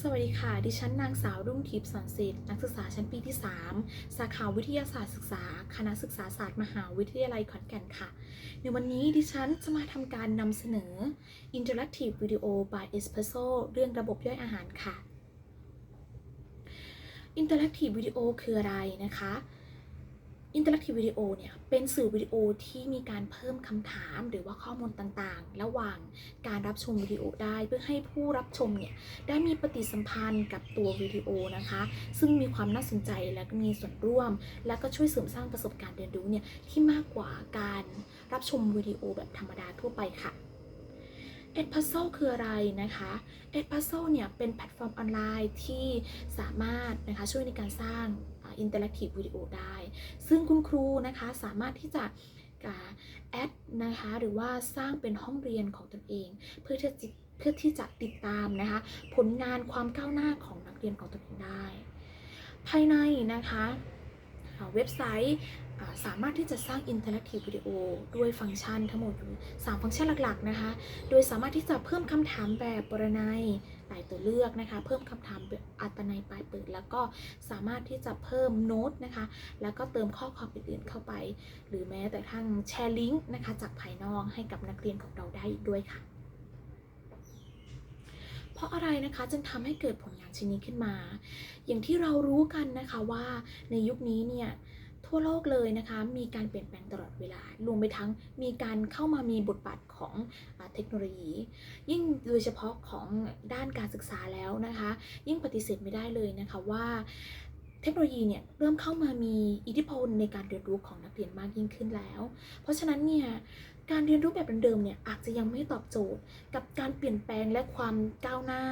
สวัสดีค่ะ ดิฉันนางสาวรุ่งทิพย์สอนศิษย์นักศึกษาชั้นปีที่ 3 สาขาวิทยาศาสตร์ศึกษา คณะศึกษาศาสตร์มหาวิทยาลัยขอนแก่นค่ะ ในวันนี้ดิฉันจะมาทำการนำเสนอ Interactive Video by Espresso เรื่องระบบย่อยอาหารค่ะ Interactive Video คืออะไรนะคะ Interactive Video เนี่ยเป็นสื่อวิดีโอที่มีการเพิ่มคำถามหรือว่าข้อมูลต่างๆ ระหว่างการรับชมวิดีโอได้เพื่อให้ผู้รับชมเนี่ยได้มีปฏิสัมพันธ์กับตัววิดีโอนะคะ ซึ่งมีความน่าสนใจและก็มีส่วนร่วม และก็ช่วยเสริมสร้างประสบการณ์เรียนรู้เนี่ยที่มากกว่าการรับชมวิดีโอแบบธรรมดาทั่วไปค่ะ e d p u z z l e คืออะไรนะคะ e d p u z z l e เนี่ยเป็นแพลตฟอร์มออนไลน์ที่สามารถนะคะช่วยในการสร้าง อินเตอร์แอคทีฟวิดีโอได้ ซึ่งคุณครูนะคะสามารถที่จะแอดนะคะหรือว่าสร้างเป็นห้องเรียนของตนเอง เพื่อที่จะเพื่อที่จะติดตามนะคะผลงานความก้าวหน้าของนักเรียนของตนเองได้ ภายในนะคะเว็บไซต์สามารถที่จะสร้าง Interactive Video ด้วยฟังก์ชันทั้งหมดอยู่3ฟังก์ชันหลักๆนะคะ โดยสามารถที่จะเพิ่มคำถามแบบปรนัย หลายตัวเลือกนะคะ เพิ่มคำถามอัตนัยปลายเปิด แล้วก็สามารถที่จะเพิ่มโน้ตนะคะ แล้วก็เติมข้อความอื่นๆเข้าไป หรือแม้แต่ทั้งแชร์ลิงก์นะคะจากภายนอกให้กับนักเรียนของเราได้อีกด้วยค่ะ เพราะอะไรนะคะจึงทำให้เกิดผลงานชิ้นนี้ขึ้นมา อย่างที่เรารู้กันนะคะว่าในยุคนี้เนี่ย ทั่วโลกเลยนะคะมีการเปลี่ยนแปลงตลอดเวลารวมไปทั้งมีการเข้ามามีบทบาทของอเทคโนโลยี ยิ่งโดยเฉพาะของด้านการศึกษาแล้วนะคะ ยิ่งปฏิเสธไม่ได้เลยนะคะว่าเทคโนโลยีเนี่ยเริ่มเข้ามามีอิทธิพลในการเรียนรู้ของนักเรียนมากยิ่งขึ้นแล้ว เพราะฉะนั้นเนี่ยการเรียนรู้แบบเดิมเนี่ยอาจจะยังไม่ตอบโจทย์กับการเปลี่ยนแปลงและความก้าวหน้า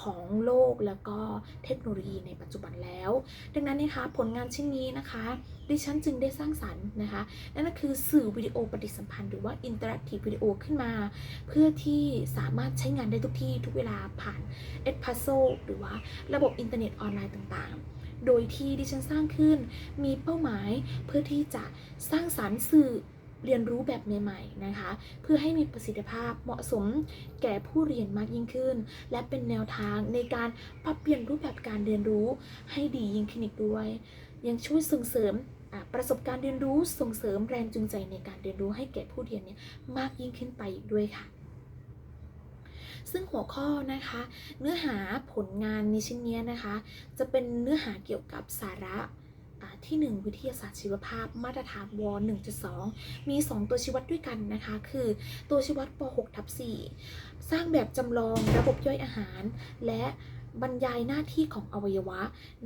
ของโลกแล้วก็เทคโนโลยีในปัจจุบันแล้ว ดังนั้นนะคะผลงานชิ้นนี้นะคะ ดิฉันจึงได้สร้างสรรค์นะคะ นั่นก็คือสื่อวิดีโอปฏิสัมพันธ์หรือว่า Interactive Video ขึ้นมา เพื่อที่สามารถใช้งานได้ทุกที่ทุกเวลาผ่าน e d p u z z l e หรือว่าระบบอินเทอร์เน็ตออนไลน์ต่างๆโดยที่ดิฉันสร้างขึ้นมีเป้าหมายเพื่อที่จะสร้างสรรค์สื่อเรียนรู้แบบใหม่ๆนะคะ เพื่อให้มีประสิทธิภาพเหมาะสมแก่ผู้เรียนมากยิ่งขึ้น และเป็นแนวทางในการปรับเปลี่ยนรูปแบบการเรียนรู้ให้ดียิ่งขึ้นอีกด้วย ยังช่วยส่งเสริมประสบการณ์เรียนรู้ส่งเสริมแรงจูงใจในการเรียนรู้ให้แก่ผู้เรียนเนี่ยมากยิ่งขึ้นไปอีกด้วยค่ะ ซึ่งหัวข้อนะคะ เนื้อหาผลงานในชิ้นเนี้ยนะคะ จะเป็นเนื้อหาเกี่ยวกับสาระอ่าที่ 1 วิทยาศาสตร์ชีวภาพมาตรฐานว1.2 มี 2 ตัวชี้วัดด้วยกันนะคะ คือตัวชี้วัดป .6 ทับ4สร้างแบบจำลองระบบย่อยอาหาร และ บรรยายหน้าที่ของอวัยวะ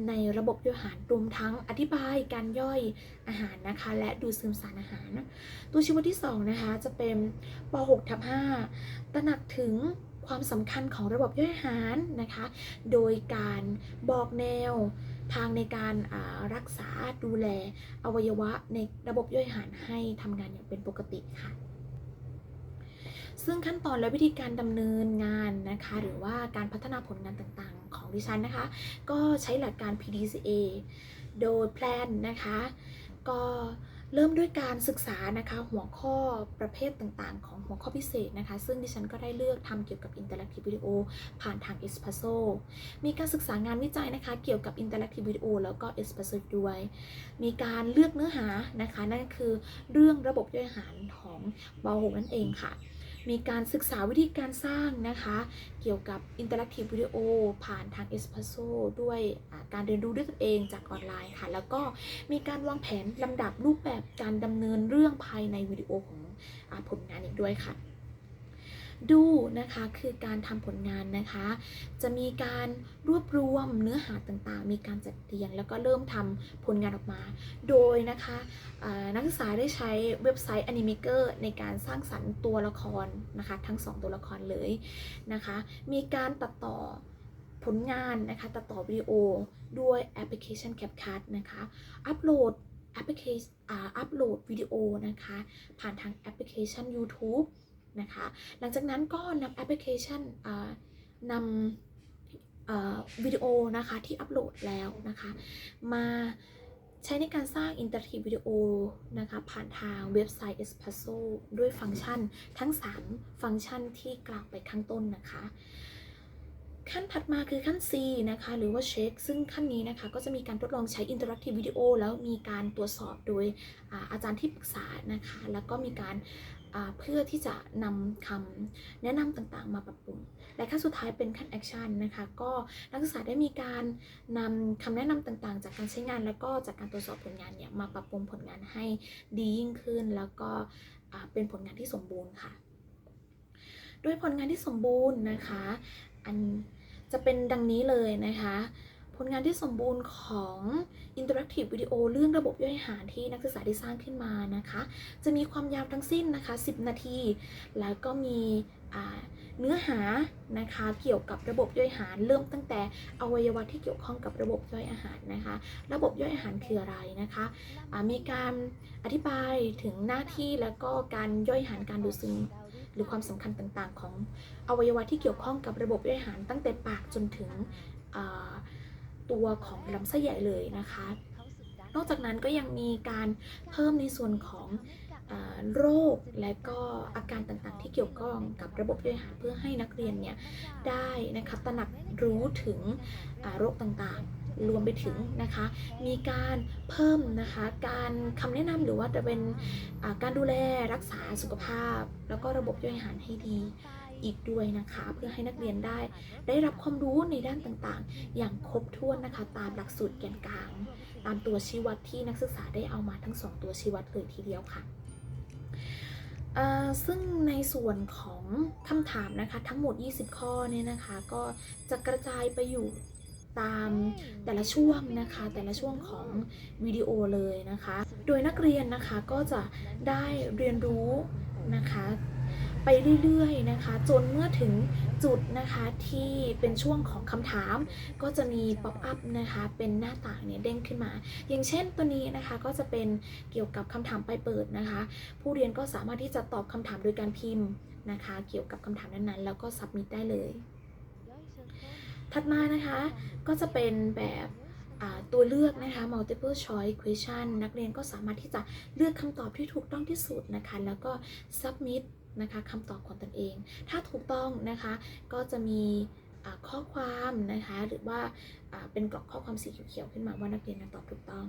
ในระบบย่อยอาหารรวมทั้งอธิบายการย่อยอาหารนะคะ และดูดซึมสารอาหาร ตัวชีวัดที่2นะคะจะเป็นป .6 ทับ5ตระหนักถึงความสำคัญของระบบย่อยอาหารนะคะ โดยการบอกแนวทางในการรักษาดูแลอวัยวะในระบบย่อยอาหารให้ทำงานอย่างเป็นปกติค่ะ ซึ่งขั้นตอนและวิธีการดำเนินงานนะคะ หรือว่าการพัฒนาผลงานต่างๆ ของดิฉันนะคะ ก็ใช้หลักการ PDCA โดยแพลนนะคะ ก็เริ่มด้วยการศึกษานะคะ หัวข้อประเภทต่างๆ ของหัวข้อพิเศษนะคะ ซึ่งดิฉันก็ได้เลือกทำเกี่ยวกับ Interactive Video ผ่านทาง Espresso มีการศึกษางานวิจัยนะคะ เกี่ยวกับ Interactive Video แล้วก็ Espresso ด้วย มีการเลือกเนื้อหานะคะ นั่นคือเรื่องระบบย่อยอาหารของบอหกนั่นเองค่ะ มีการศึกษาวิธีการสร้างนะคะ เกี่ยวกับ Interactive Video ผ่านทาง Espresso ด้วยการเรียนรู้ด้วยตนเองจากออนไลน์ค่ะ แล้วก็มีการวางแผนลำดับรูปแบบการดำเนินเรื่องภายในวิดีโอของอผลงานอีกด้วยค่ะ ดูนะคะคือการทำผลงานนะคะ จะมีการรวบรวมเนื้อหาต่างๆ มีการจัดเรียงแล้วก็เริ่มทำผลงานออกมา โดยนะคะนักศึกษาได้ใช้เว็บไซต์ Animaker ในการสร้างสรรค์ตัวละครนะคะ ทั้ง 2 ตัวละครเลยนะคะ มีการตัดต่อผลงานนะคะ ตัดต่อวิดีโอด้วยแอปพลิเคชัน CapCut นะคะ อัปโหลดแอปพลิเคชันอ่าอัปโหลดวิดีโอนะคะ ผ่านทางแอปพลิเคชัน YouTube นะคะ หลังจากนั้นก็นำแอปพลิเคชันนำวิดีโอนะคะที่อัปโหลดแล้วนะคะ มาใช้ในการสร้าง Interactive Video นะคะผ่านทางเว็บไซต์ Espresso ด้วยฟังก์ชันทั้ง 3 ฟังก์ชันที่กล่าวไปข้างต้นนะคะ ขั้นถัดมาคือขั้น C นะคะหรือว่าเช็ค ซึ่งขั้นนี้นะคะก็จะมีการทดลองใช้ interactive video แล้วมีการตรวจสอบโดยอาจารย์ที่ปรึกษานะคะ แล้วก็มีการ เพื่อที่จะนำคำแนะนำต่างๆ มาปรับปรุง และขั้นสุดท้ายเป็นขั้น action นนะคะ ก็นักศึกษาได้มีการนำคำแนะนำต่างๆ จากการใช้งาน แล้วก็จากการตรวจสอบผลงานเนี่ยมาปรับปรุงผลงานให้ดียิ่งขึ้น แล้วก็เป็นผลงานที่สมบูรณ์ค่ะโดยผลงานที่สมบูรณ์นะคะ อันจะเป็นดังนี้เลยนะคะ ผลงานที่สมบูรณ์ของ Interactive Video เรื่องระบบย่อยอาหารที่นักศึกษาได้สร้างขึ้นมานะคะ จะมีความยาวทั้งสิ้นนะคะ 10 นาที แล้วก็มีเนื้อหานะคะเกี่ยวกับระบบย่อยอาหาร เริ่มตั้งแต่อวัยวะที่เกี่ยวข้องกับระบบย่อยอาหารนะคะ ระบบย่อยอาหารคืออะไรนะคะมีการอธิบายถึงหน้าที่แล้วก็การย่อยอาหารการดูดซึมหรือความสำคัญต่างๆ ของอวัยวะที่เกี่ยวข้องกับระบบย่อยอาหารตั้งแต่ปากจนถึงอ่า ตัวของลำไส้ใหญ่เลยนะคะ นอกจากนั้นก็ยังมีการเพิ่มในส่วนของอโรคและก็อาการต่างๆ ที่เกี่ยวข้องกับระบบย่อยอาหารเพื่อให้นักเรียนเนี่ยได้นะคะตระหนักรู้ถึงโรคต่างๆ รวมไปถึงนะคะมีการเพิ่มนะคะการคำแนะนำหรือว่าจะเป็นการดูแลรักษาสุขภาพ แล้วก็ระบบย่อยอาหารให้ดี อีกด้วยนะคะ เพื่อให้นักเรียนได้ ได้รับความรู้ในด้านต่างๆ อย่างครบถ้วนนะคะ ตามหลักสูตรแกนกลาง ตามตัวชี้วัดที่นักศึกษาได้เอามาทั้ง 2 ตัวชี้วัดเลยทีเดียวค่ะซึ่งในส่วนของคำถามนะคะทั้งหมด 20 ข้อเนี่ยนะคะก็จะกระจายไปอยู่ตามแต่ละช่วงนะคะแต่ละช่วงของวิดีโอเลยนะคะ โดยนักเรียนนะคะก็จะได้เรียนรู้นะคะ ไปเรื่อยๆนะคะ จนเมื่อถึงจุดนะคะที่เป็นช่วงของคำถาม ก็จะมีป๊อปอัพนะคะเป็นหน้าต่างเนี่ยเด้งขึ้นมา อย่างเช่นตัวนี้นะคะก็จะเป็นเกี่ยวกับคำถามไปเปิดนะคะ ผู้เรียนก็สามารถที่จะตอบคำถามโดยการพิมพ์นะคะ เกี่ยวกับคำถามนั้นๆ แล้วก็สับมิดได้เลย ถัดมานะคะก็จะเป็นแบบตัวเลือกนะคะ multiple choice question นักเรียนก็สามารถที่จะเลือกคำตอบที่ถูกต้องที่สุดนะคะ แล้วก็ submit นะคะคำตอบของตนเอง ถ้าถูกต้องนะคะก็จะมีข้อความนะคะหรือว่าเป็นกรอบข้อความสีเขียวขึ้นมาว่านักเรียนตอบถูกต้อง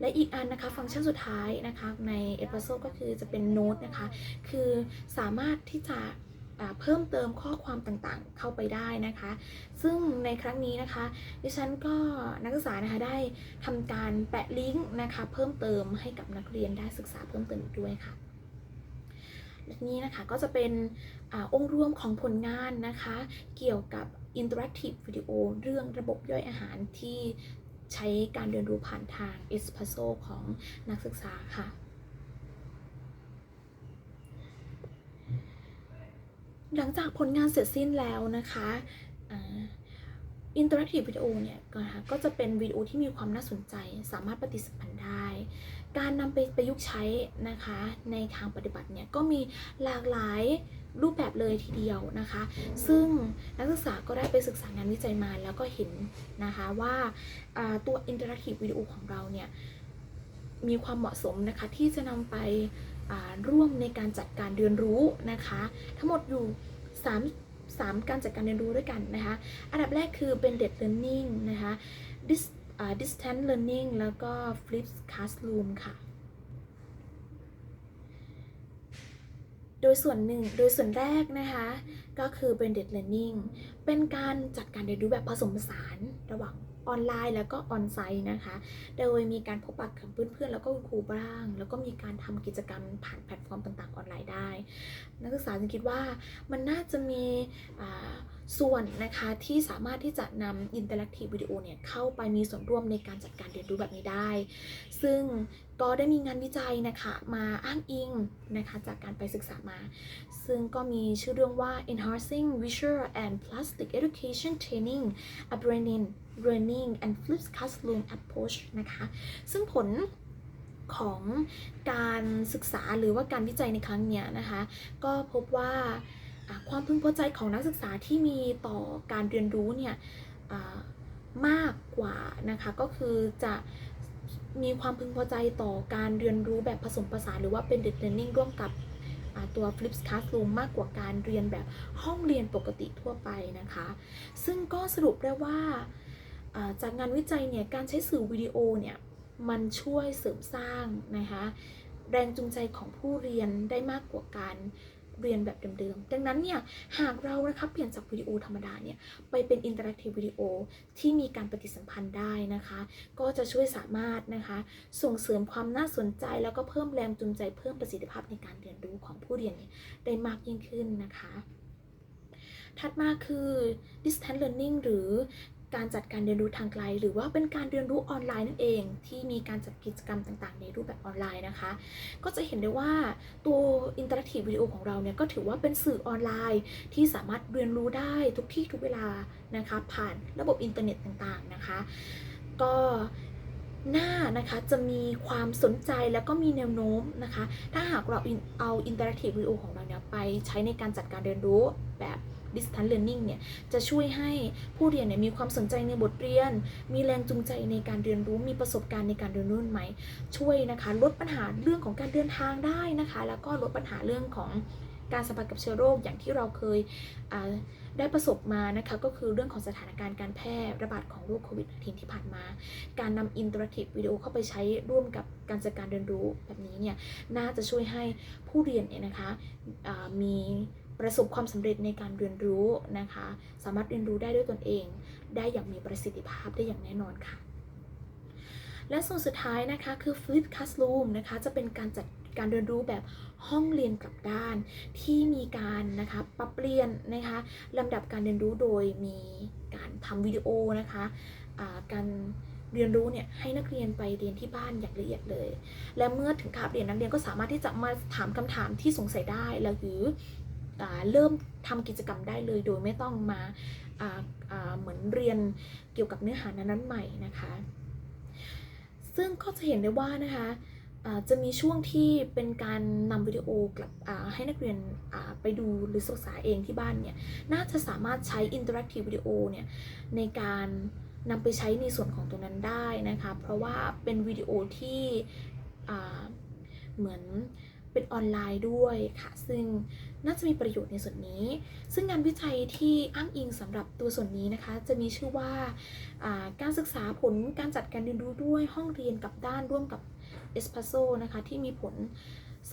และอีกอันนะคะฟังก์ชันสุดท้ายนะคะในเอ p โซก็คือจะเป็นโน้ตนะคะคือสามารถที่จะเพิ่มเติมข้อความต่างๆเข้าไปได้นะคะ ซึ่งในครั้งนี้นะคะ ดิฉันก็นักศึกษานะคะได้ทำการแปะลิงก์นะคะเพิ่มเติมให้กับนักเรียนได้ศึกษาเพิ่มเติมด้วยค่ะ นี้นะคะก็จะเป็นอองค์รวมของผลงานนะคะ เกี่ยวกับ Interactive Video เรื่องระบบย่อยอาหารที่ใช้การเรียนรู้ผ่านทาง e s p r e s s o ของนักศึกษาค่ะหลังจากผลงานเสร็จสิ้นแล้วนะคะอินเทอร์แอคทีฟวิดีโอเนี่ยก็จะเป็นวิดีโอที่มีความน่าสนใจ สามารถปฏิสัมพันธ์ได้ การนำไปประยุกต์ใช้นะคะในทางปฏิบัติเนี่ยก็มีหลากหลายรูปแบบเลยทีเดียวนะคะ ซึ่งนักศึกษาก็ได้ไปศึกษางานวิจัยมาแล้วก็เห็นนะคะว่าตัวอินเทอร์แอคทีฟวิดีโอของเราเนี่ยมีความเหมาะสมนะคะที่จะนำไปร่วมในการจัดการเรียนรู้นะคะ ทั้งหมดอยู่ 3 3 การจัดการเรียนรู้ด้วยกันนะคะ อันดับแรกคือ blended learning นะคะ Dis, distance learning แล้วก็ flip classroom ค่ะ โดยส่วนหนึ่ง โดยส่วนแรกนะคะ ก็คือ blended learning เป็นการจัดการเรียนรู้แบบผสมผสานระหว่างออนไลน์แล้วก็ออนไซต์นะคะ โดยมีการพบปะกับเพื่อนๆ แล้วก็ครูบ้าง แล้วก็มีการทำกิจกรรมผ่านแพลตฟอร์มต่างๆ ออนไลน์ได้ นักศึกษาจึงคิดว่ามันน่าจะมีอ่าส่วนนะคะที่สามารถที่จะนำ Interactive Video เนี่ยเข้าไปมีส่วนร่วมในการจัดการเรียนรู้แบบนี้ได้ ซึ่งก็ได้มีงานวิจัยนะคะมาอ้างอิงนะคะจากการไปศึกษามา ซึ่งก็มีชื่อเรื่องว่า enhancing visual and plastic education training a brain in learning and flipped classroom approach นะคะซึ่งผลของการศึกษาหรือว่าการวิจัยในครั้งเนี้ยนะคะ ก็พบว่า ความพึงพอใจของนักศึกษาที่มีต่อการเรียนรู้เนี่ยมากกว่านะคะก็คือจะมีความพึงพอใจต่อการเรียนรู้แบบผสมผสานหรือว่าเป็น deep learning ร่วมกับตัว Flips Classroom มากกว่าการเรียนแบบห้องเรียนปกติทั่วไปนะคะ ซึ่งก็สรุปได้ว่าจากงานวิจัยเนี่ยการใช้สื่อวิดีโอเนี่ยมันช่วยเสริมสร้างนะคะแรงจูงใจของผู้เรียนได้มากกว่าการ เรียนแบบเดิมๆ ดังนั้นเนี่ยหากเรานะคะเปลี่ยนจากวิดีโอธรรมดาเนี่ยไปเป็นอินเตอร์แอคทีฟวิดีโอที่มีการปฏิสัมพันธ์ได้นะคะ ก็จะช่วยสามารถนะคะส่งเสริมความน่าสนใจ แล้วก็เพิ่มแรงจูงใจเพิ่มประสิทธิภาพในการเรียนรู้ของผู้เรียนนยได้มากยิ่งขึ้นนะคะถัดมาคือ distance learning หรือ การจัดการเรียนรู้ทางไกล หรือว่าเป็นการเรียนรู้ออนไลน์นั่นเอง ที่มีการจัดกิจกรรมต่างๆ ในรูปแบบออนไลน์นะคะ ก็จะเห็นได้ว่าตัวอินเตอร์แอคทีฟวิดีโอของเราเนี่ยก็ถือว่าเป็นสื่อออนไลน์ ที่สามารถเรียนรู้ได้ทุกที่ทุกเวลานะคะผ่านระบบอินเทอร์เน็ตต่างๆนะคะ ก็หน้านะคะจะมีความสนใจแล้วก็มีแนวโน้มนะคะ ถ้าหากเราเอาอินเตอร์แอคทีฟวิดีโอของเราเนี่ยไปใช้ในการจัดการเรียนรู้แบบ distance learning เนี่ยจะช่วยให้ผู้เรียนเนี่ยมีความสนใจในบทเรียน มีแรงจูงใจในการเรียนรู้มีประสบการณ์ในการเรียนรู้ใหม ช่วยนะคะลดปัญหาเรื่องของการเดินทางได้นะคะ แล้วก็ลดปัญหาเรื่องของการสัมผัสกับเชื้อโรคอย่างที่เราเคยได้ประสบมานะคะก็คือเรื่องของสถานการณ์การแพร่ระบาดของโรคโควิด -19 ที่ผ่านมา การนำอินเตอร์แอคทีฟวิดีโอเข้าไปใช้ร่วมกับการจัดการเรียนรู้แบบนี้เนี่ยน่าจะช่วยให้ผู้เรียนเนี่ยนะคะมี ประสบความสำเร็จในการเรียนรู้นะคะ สามารถเรียนรู้ได้ด้วยตนเอง ได้อย่างมีประสิทธิภาพได้อย่างแน่นอนค่ะ และส่วนสุดท้ายนะคะคือ Flip Classroom นะคะจะเป็นการจัดการเรียนรู้แบบห้องเรียนกลับด้านที่มีการนะคะปรับเปลี่ยนนะคะลำดับการเรียนรู้โดยมีการทำวิดีโอนะคะการเรียนรู้เนี่ยให้นักเรียนไปเรียนที่บ้านอย่างละเอียดเลย และเมื่อถึงคาบเรียนนักเรียนก็สามารถที่จะมาถามคำถามที่สงสัยได้หรือ เริ่มทำกิจกรรมได้เลยโดยไม่ต้องมาเหมือนเรียนเกี่ยวกับเนื้อหานั้นๆใหม่นะคะ ซึ่งก็จะเห็นได้ว่านะคะจะมีช่วงที่เป็นการนำวิดีโอกลับให้นักเรียนไปดูหรือศึกษาเองที่บ้านเนี่ยน่าจะสามารถใช้อินเตอร์แอคทีฟวิดีโอเนี่ยในการนำไปใช้ในส่วนของตรงนั้นได้นะคะ เพราะว่าเป็นวิดีโอที่เหมือน เป็นออนไลน์ด้วยค่ะ ซึ่งน่าจะมีประโยชน์ในส่วนนี้ ซึ่งงานวิจัยที่อ้างอิงสำหรับตัวส่วนนี้นะคะ จะมีชื่อว่าาการศึกษาผลการจัดการเรียนรู้ด้วยห้องเรียนกับด้านร่วมกับเอส p รสโซนะคะที่มีผล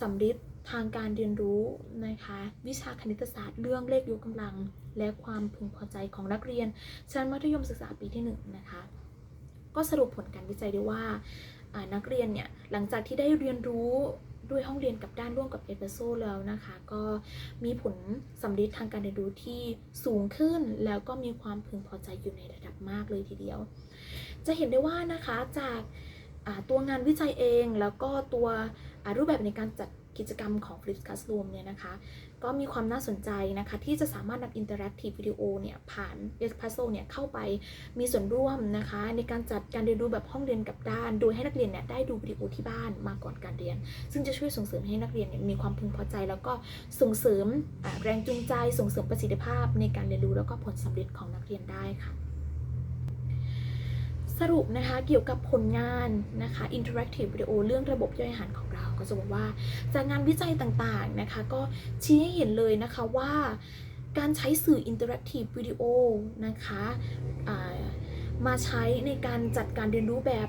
สำลิดทางการเรียนรู้นะคะ วิชาคณิตศาสตร์เรื่องเลขยกกำลัง และความพึงพอใจของนักเรียน ชั้นมัธยมศึกษาปีที่ 1นงนะคะ ก็สรุปผลการวิจัยได้ว่านักเรียนเนี่ยหลังจากที่ได้เรียนรู้ ด้วยห้องเรียนกับด้านร่วมกับเอส p รสโซแล้วนะคะ ก็มีผลสำลิดทางการเรียนรู้ที่สูงขึ้น แล้วก็มีความพึงพอใจอยู่ในระดับมากเลยทีเดียว จะเห็นได้ว่านะคะจากตัวงานวิจัยเองแล้วก็ตัว รูปแบบในการจัดกิจกรรมของ Flip Classroom เนี่ยนะคะ ก็มีความน่าสนใจนะคะ ที่จะสามารถนำ Interactive Video เนี่ย ผ่าน e s p r e s s o เนี่ย เข้าไปมีส่วนร่วมนะคะ ในการจัดการเรียนรู้แบบห้องเรียนกับด้าน โดยให้นักเรียนเนี่ย ได้ดูวิดีโอที่บ้านมาก่อนการเรียน ซึ่งจะช่วยส่งเสริมให้นักเรียนเนี่ยมีความพึงพอใจ แล้วก็ส่งเสริมแรงจูงใจ ส่งเสริมประสิทธิภาพในการเรียนรู้แล้วก็ผลสำเร็จของนักเรียนได้ค่ะ สรุปนะคะเกี่ยวกับผลงานนะคะ Interactive Video เรื่องระบบย่อยอาหารของเราก็จะบอกว่า จากงานวิจัยต่างๆนะคะก็ชี้ให้เห็นเลยนะคะว่าการใช้สื่อ Interactive Video นะคะมาใช้ในการจัดการเรียนรู้แบบ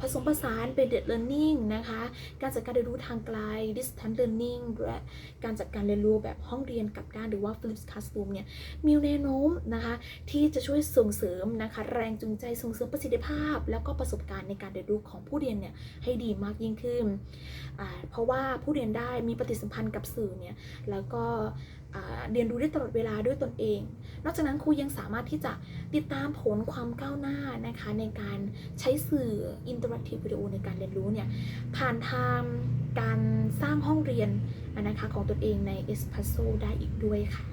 ผสมผสาน blended learning นะคะ การจัดการเรียนรู้ทางไกล distance learning และการจัดการเรียนรู้แบบห้องเรียนกับด้านหรือว่า Flips Classroom เนี่ยมีแนวโน้มนะคะที่จะช่วยส่งเสริมนะคะแรงจูงใจส่งเสริมประสิทธิภาพ แล้วก็ประสบการณ์ในการเรียนรู้ของผู้เรียนเนี่ยให้ดีมากยิ่งขึ้น เพราะว่าผู้เรียนได้มีปฏิสัมพันธ์กับสื่อเนี่ยแล้วก็ เรียนรู้ได้ตลอดเวลาด้วยตนเอง นอกจากนั้นครูยังสามารถที่จะติดตามผลความก้าวหน้านะคะในการใช้สื่ออินเทอร์แอคทีฟวิดีโอในการเรียนรู้เนี่ยผ่านทางการสร้างห้องเรียนนะคะของตนเองใน Espresso ได้อีกด้วยค่ะ